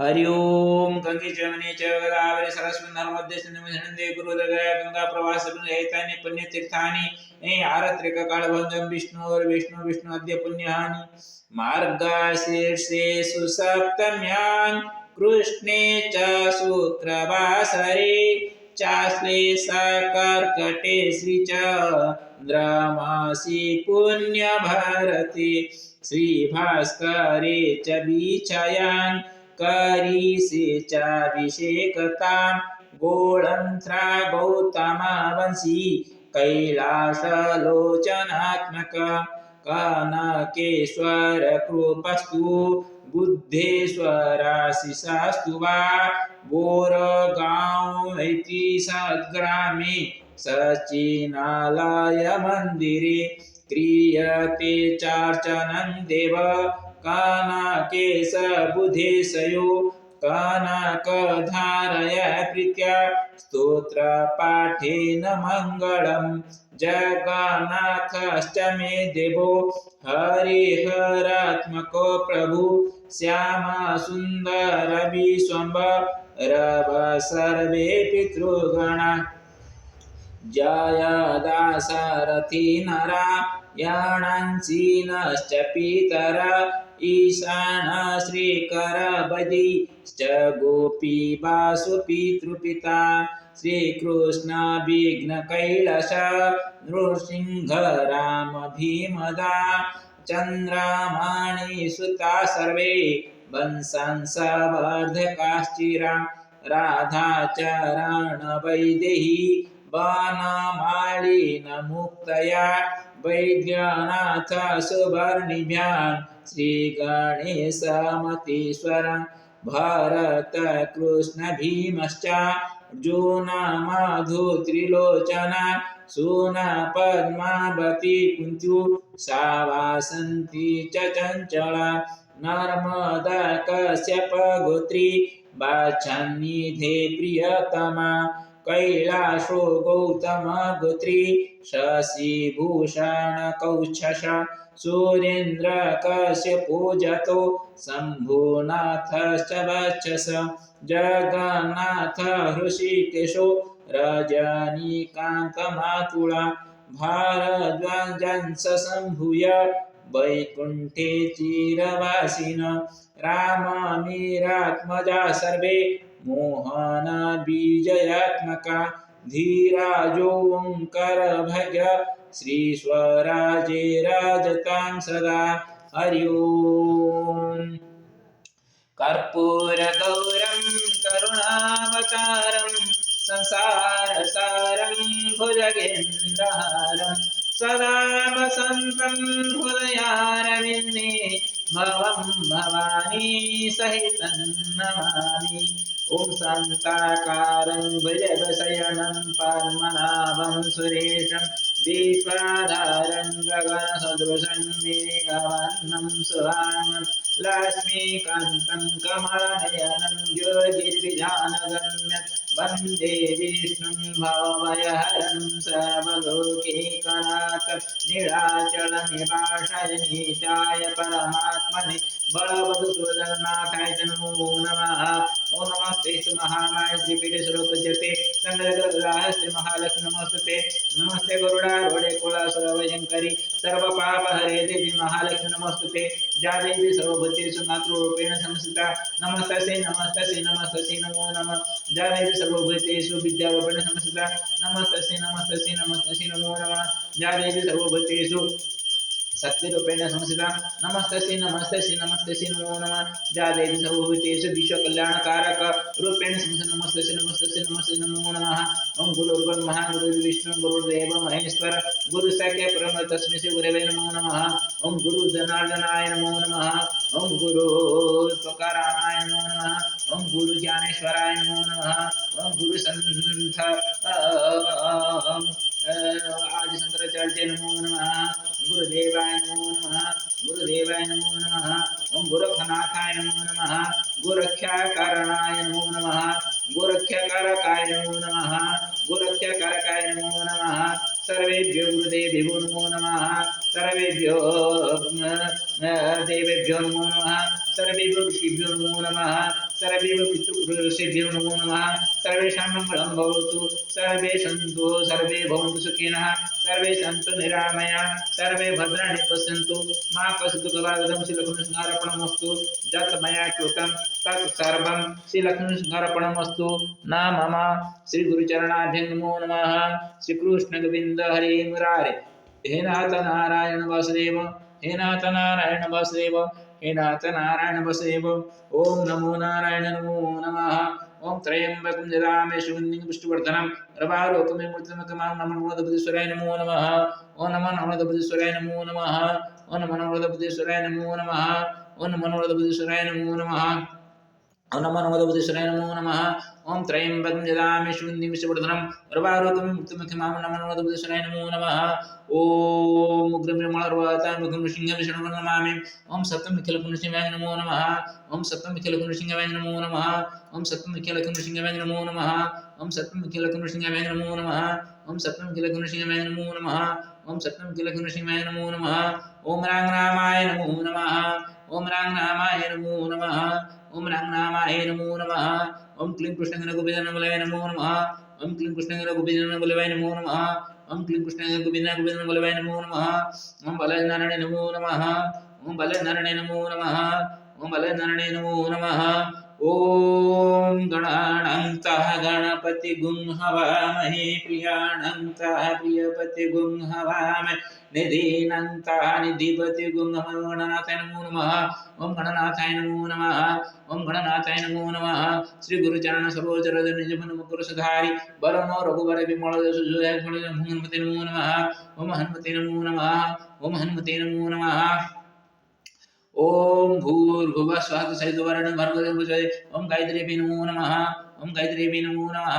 हरि ओम गंगे च च गोदावरी सरस्वती नर्मदे सिंधु गंगा प्रवास एतानि पुण्यतीर्थानि। ए आरत्रिक विष्णु और विष्णु विष्णु अद्य पुण्यहानि। मार्गशीर्षे सुसप्तम्यां कृष्णे च सूत्रवासरे। श्री श्रीभास्करे च बीचयान् करीषे चाभिषेकतां गोळन्त्रा गौतमवंशी कैलासलोचनात्मक। कनकेश्वर कृपस्तु, बुद्धेश्वराशिषास्तु वा। बोरगांव इति सद्ग्रामे सचिनालय मन्दिरे क्रियते चार्चनं देव कानकेश बुधेशयो कनकधारय प्रीत्या स्तोत्रपाठेन मङ्गलम् जगन्नाथश्च मे देवो। हरिहरात्मको प्रभु। श्यामसुन्दरविश्वम्बरव सर्वे पितृगणा। जय दासरथी नरा याणांसीनश्च पितरा। ईशान श्रीकरबदी च गोपीबासुपितृपिता श्रीकृष्णाभिघ्नकैलश नृसिंह राम भीमदा। चन्द्रामाणि सुता सर्वे वंशांसवर्धकाश्चिरा। राधाचरणवैदेही बाणामालिनमुक्तया। वैद्यनाथ सुवर्णिभ्यान् श्रीगणेशमतीश्वर भारतकृष्णभीमश्च त्रिलोचन सून पद्मावती कुञ्चु सा वासन्ती च चञ्चल नर्मदा कश्यपगोत्री वाचन्निधे प्रियतमा कैलाशो गौतम गोत्री गोत्री शशिभूषण कौच्छस सुरेन्द्र कश्यपो जतो शम्भुनाथश्च वक्षस जगन्नाथ हृषिकेशो रजनीकान्तमातुला भारद्वाजंस सम्भूय वैकुण्ठे चिरवासिन, राममीरात्मजा सर्वे मोहनबीजयात्मका धीराजोऽङ्कर भज श्रीस्वराजे राजतां सदा। हरि ओम्। कर्पूरगौरं, करुणावतारं, संसारसारं भुजगेन्द्रहारं सदा वसन्तं हृदयारविन्दे, भवं भवानी सहितं नमामि। ॐ शान्ताकारं भुजगशयनं पद्मनाभं सुरेशं दीपाधारं गगनसदृशं मेघवर्णं सुहानं लक्ष्मीकान्तं कमलनयनं योगिर्विधानगम्यं वंदे विष्णुं भवभयहरं सर्वलोकैकनाथ नीलाचलनिवासाय नीताय परमात्मने बलवधुसूदनाथाय नमो नमः ॐ नमस्ते स्तु महामाय श्रीपीठे स्वरूपजते चन्द्रग्रहाय श्री महालक्ष्मी नमस्ते नमस्ते गरुडारूढे कुलासुरवयङ्करि सर्वपापहरे देवी महालक्ष्मी नमस्ते जा देवी सर्वभूतेषु मातृरूपेण संस्थिता नमस्तस्यै नमस्तस्यै नमस्तस्यै नमो नमः जा देवी सर्वभूतेषु विद्यारूपेण संस्थिता नमस्तस्यै नमस्तस्यै नमस्तस्यै नमो नमः जा देवी सर्वभूतेषु शक्तिरूपेण संस्थिता नमस्तस्यै नमस्तस्यै नमस्तस्यै नमो नमः जा देवी सर्वभूतेषु विश्वकल्याणकारक रूपेण संस्थिता नमस्तस्यै नमस्तस्यै नमस्तस्यै नमो नमः ओम गुरुर्ब्रह्मा गुरुर्विष्णु गुरुर्देव महेश्वर गुरु साख्य परम तस्मै श्री गुरवे नमो नमः ओम गुरु जनार्दनाय नमो नमः ओम गुरु तुकारामाय नमो नमः ओम गुरु ज्ञानेश्वराय नमो नमः ओम गुरु संत आदि शंकराचार्य नमो नमः गुरुदेवाय नमो नमः गुरुदेवाय नमो नमः ओम गोरखनाथाय नमो नमः गोरख्याकारणाय नमो नमः गोरख्यकारकाय नमो नमः गोरख्यकारकाय नमो नमः सर्वेभ्यो गुरुदेवेभ्यो नमो नमः सर्वेभ्यो देवेभ्यो नमो नमः, सर्वेभ्यो ऋषिभ्यो नमो नमः सर्वेव पितृपुरुषेभ्यो नमो नमः। सर्वेषां मङ्गलं भवतु। सर्वे सन्तु, सर्वे भवन्तु सुखिनः। सर्वे सन्तु निरामया। सर्वे भद्राणि पश्यन्तु। मा कश्चित् गलागतं श्रीलक्ष्मीसंहारपणमस्तु यत् मया कृतं, तत् सर्वं श्रीलक्ष्मीसंहारपणमस्तु न मम। श्रीगुरुचरणाभ्यं नमो नमः। श्रीकृष्णगोविन्द हरे मुरारे। हे नाथ नारायण वासुदेव। हे नाथ नारायण वासुदेव। हे नाथ नारायण वासुदेव ॐ नमो नारायण नमो नमः ॐ त्र्यम्बकं जलामि शिवन्निं पुष्टिवर्धनं रवारोकमे मृत्युमकमां नमो नमोदबुद्धेश्वराय नमो नमः ॐ नमो नमोदबुद्धेश्वराय नमो नमः ॐ नमो नमोदबुद्धेश्वराय नमो नमः ॐ नमो नमोदबुद्धेश्वराय नमो नमः ॐ नमो नमोदबुद्धेश्वराय नमो नमः ॐ त्र्यम्बकं जलामि शिवन्निं पुष्टिवर्धनं रवारोकमे मृत्युमकमां नमो नमोदबुद्धेश्वराय नमो नमः ॐ उग्रब्रह्मणर्वतां मुखं नमामि ॐ सप्तमिखिलपुण्यसिंहाय नमो नमः ॐ सप्तमिखिलपुण्यसिंहाय नमो नमः ॐ सप्तमिखिलपुण्यसिंहाय नमो नमः ॐ सप्तमिखिलपुण्यसिंहाय नमो नमः ॐ सप्तमिखिलपुण्यसिंहाय नमो नमः ॐ सप्तमिखिलपुण्यसिंहाय नमो नमः ॐ रां रामाय नमो नमः ॐ रां रामाय नमो नमः ॐ रां रामाय नमो नमः ॐ क्लीं कृष्णगणगोविन्दनमलय नमो नमः ॐ क्लीं कृष्णगणगोविन्दनमलय नमो नमः ॐ क्लीं कृष्णगोविन्दनगोविन्दनमलय नमो नमः ॐ बलनारायण नमो नमः ॐ बलनारायण नमो नमः ॐ बलनारायण नमो नमः ॐ गणानन्तः गणपतिगुं हवामहे प्रियाणन्तः प्रियपतिगुं हवामहे निधीनन्तः निधिपतिगुं नमो गणनाथाय नमो नमः ॐ गणनाथाय नमो नमः ॐ गणनाथाय नमो नमः श्रीगुरुचरण सरोजरज निजमन मुकुर सुधारी बरनो रघुवर विमल सुजय हनुमते नमो नमः ॐ हनुमते नमो नमः ॐ हनुमते नमो नमः। ओम भूर्भुवः स्वः सहितवरणं भर्गदेवजय ओम गायत्रीभि नमो नमः ओम गायत्रीभि नमो नमः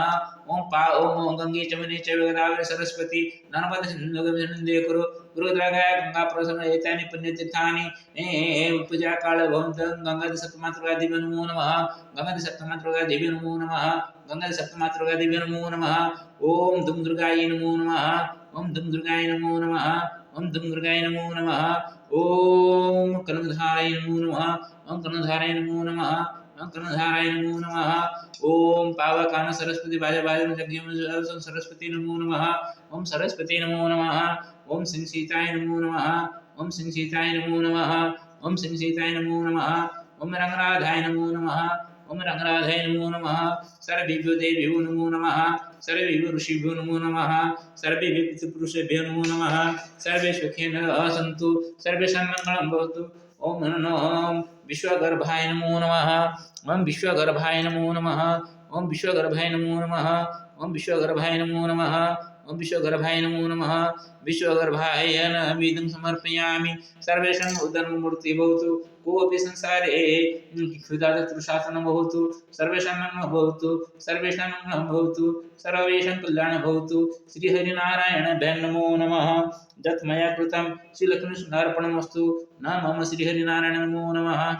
ओम पा ओम ओम गंगे चमने च गोदावरी सरस्वती नर्मदा सिंधु गंगे कुरु गुरुद्रागाय गंगा प्रसन्न एतानि पुण्यतीर्थानि ए पूजा काल भवन्तं गंगा सप्तमातृका देवी नमो नमः गंगा सप्तमातृका देवी नमो नमः गंगा सप्तमातृका देवी नमो नमः ओम दुम दुर्गाय नमो नमः ओम दुम दुर्गाय नमो नमः ओम दुम दुर्गाय नमो नमः ओम कर्णधाराय नमो नमः ओम कर्णधाराय नमो नमः ओम कर्णधाराय नमो नमः ओम पावकान सरस्वती बाजा बाजा जग्यम सरस्वती नमो नमः ओम सरस्वती नमो नमः ओम सिंह सीताय नमो नमः ओम सिंह सीताय नमो नमः ओम सिंह सीताय नमो नमः ओम रंगराधाय नमो। नमः ओम सर्वेभ्यो नमो नमः। सर्वेभ्यो ऋषिभ्यो नमो नमः। सर्वेभ्यो पितृपुरुषेभ्यो नमो नमः। सर्वे सुखेन सन्तु सर्वेषां मङ्गलं नमः विश्वगर्भाय नमो नमः। ॐ विश्वगर्भाय नमो नमः। ॐ विश्वगर्भाय नमो नमः। ॐ विश्वगर्भाय नमो नमः। विश्वगर्भाय नमो नमः। विश्वगर्भाय नमिदं समर्पयामि। सर्वेषाम् उदरमूर्तिः भवतु। कोऽपि संसारे क्षुधातृशासनं भवतु। सर्वेषां मङ्गलं भवतु। सर्वेषां मङ्गलं भवतु। सर्वेषां कल्याणं भवतु। नमो नमः। यत् मया कृतं न मम श्रीहरिनारायण नमो नमः।